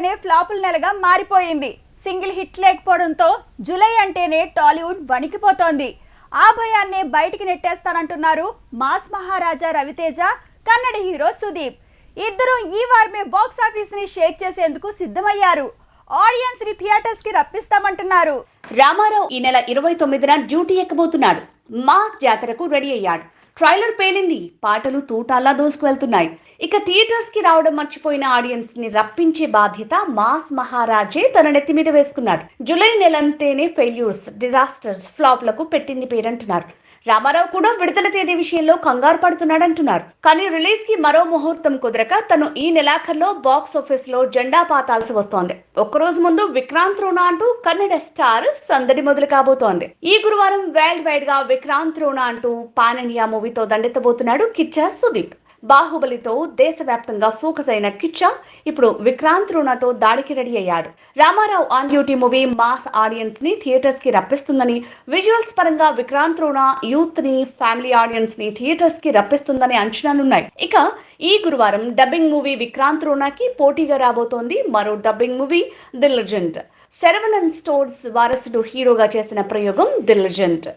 అంటేనే ఫ్లాపుల నెలగా మారిపోయింది. Single hit లేకపోవడంతో జూలై అంటేనే టాలీవుడ్ వణికిపోతోంది. ఆ భయాన్నే బయటికి నెట్టేస్తానంటున్నారు మాస్ మహారాజా రవితేజ కన్నడ హీరో సుదీప్. ఇద్దరు ఈ వారమే బాక్స్ ఆఫీస్ని షేక్ చేసేందుకు సిద్ధమయ్యారు. ఆడియన్స్ని థియేటర్స్కి రప్పిస్తామంటున్నారు. రామారావు ఈ నెల ఇరవై తొమ్మిదిన డ్యూటీ ఎక్కబోతున్నాడు. మాస్ జాతరకు రెడీ అయ్యాడు. ట్రైలర్ పేలింది. పాటలు తూటాల్లా దూసుకువెళ్తున్నాయి. ఇక థియేటర్స్కి రావడం మర్చిపోయిన ఆడియన్స్ని రప్పించే బాధ్యత మాస్ మహారాజే తన నెత్తి మీద వేసుకున్నాడు. జూలై నెలంటేనే ఫెయిల్యూర్స్ డిజాస్టర్స్ ఫ్లాప్లకు పెట్టింది పేరంటున్నారు. రామారావు కూడా విడుదల తేదీ విషయంలో కంగారు పడుతున్నాడంటున్నారు. కానీ రిలీజ్కి మరో ముహూర్తం కుదరక తను ఈ నెలాఖరులో బాక్స్ ఆఫీస్లో జెండా పాతాల్సి వస్తోంది. ఒక్కరోజు ముందు విక్రాంత్ రోనా అంటూ కన్నడ స్టార్ సందడి మొదలు కాబోతోంది. ఈ గురువారం వరల్డ్ వైడ్గా విక్రాంత్ రోనా అంటూ పాన్ ఇండియా మూవీతో దండెత్తబోతున్నాడు కిచ్చా సుదీప్. బాహుబలితో దేశవ్యాప్తంగా ఫోకస్ అయిన కిచ్చా ఇప్పుడు విక్రాంత్ రుణతో దాడికి రెడీ అయ్యాడు. Ramarao on duty movie mass ఆడియన్స్ని థియేటర్స్కి రప్పిస్తుందని విజువల్స్ పరంగా విక్రాంత్ రుణ యూత్ని ఫ్యామిలీ ఆడియన్స్ని థియేటర్స్కి రప్పిస్తుందని అంచనాలున్నాయి. ఇక ఈ గురువారం డబ్బింగ్ మూవీ విక్రాంత్ రూనాకి పోటీగా రాబోతోంది మరో dubbing movie the legend Saravanan stores వారసుడు హీరోగా చేసిన ప్రయోగం ది లెజెండ్